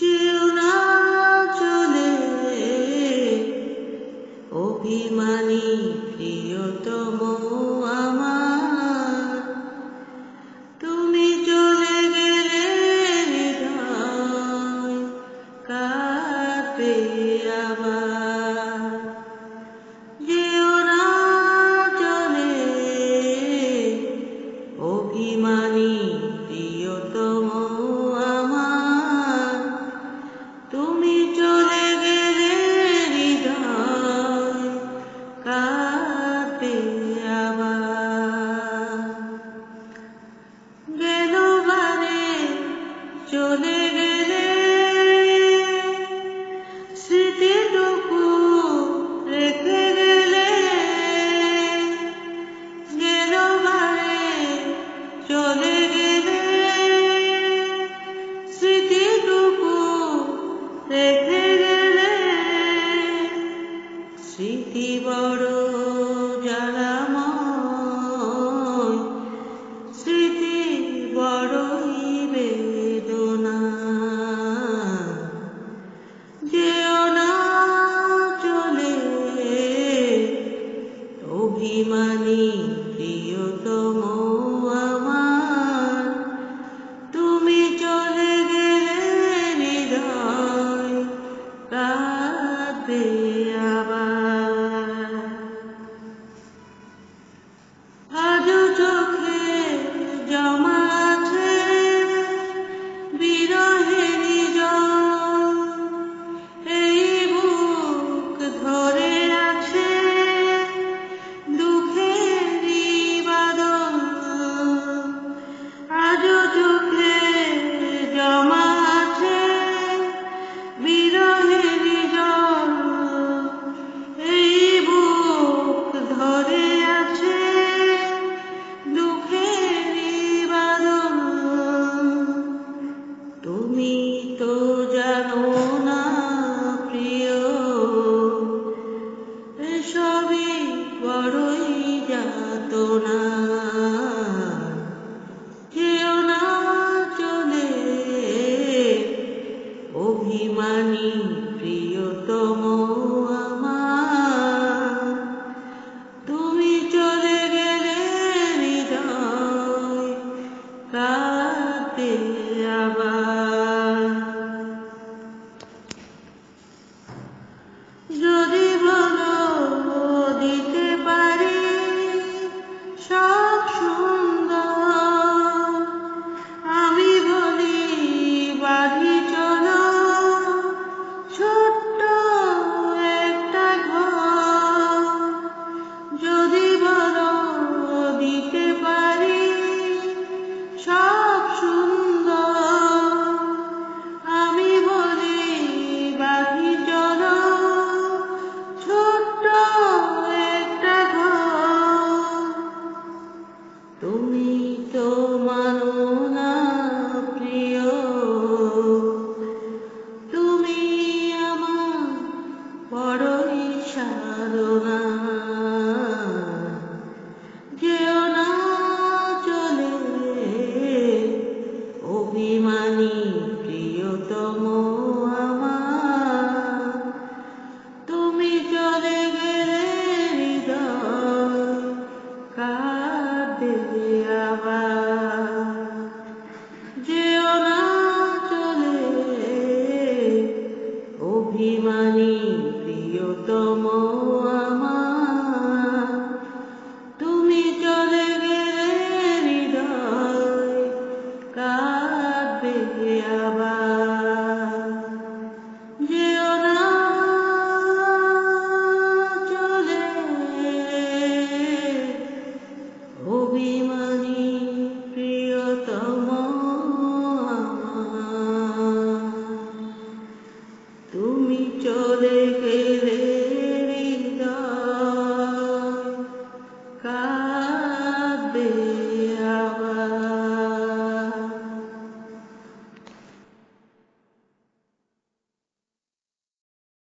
যেও না চলে। অভিমানী প্রিয়তম আমার। তুমি চলে গেলে হৃদয় কাঁদবে আবার। যেও চলে। অভিমানী চলে গেলে স্মৃতিটুকু রেখে গেলে গেল বারে চলে গেলে স্মৃতিটুকু রেখে গেলে স্মৃতি বড় তুমি তো জানো না, প্রিয়। এসবই বড়ই যাতনা। যেও না চলে অভিমানী, প্রিয়তম আমার। তুমি চলে গেলে যেও না চলে অভিমানী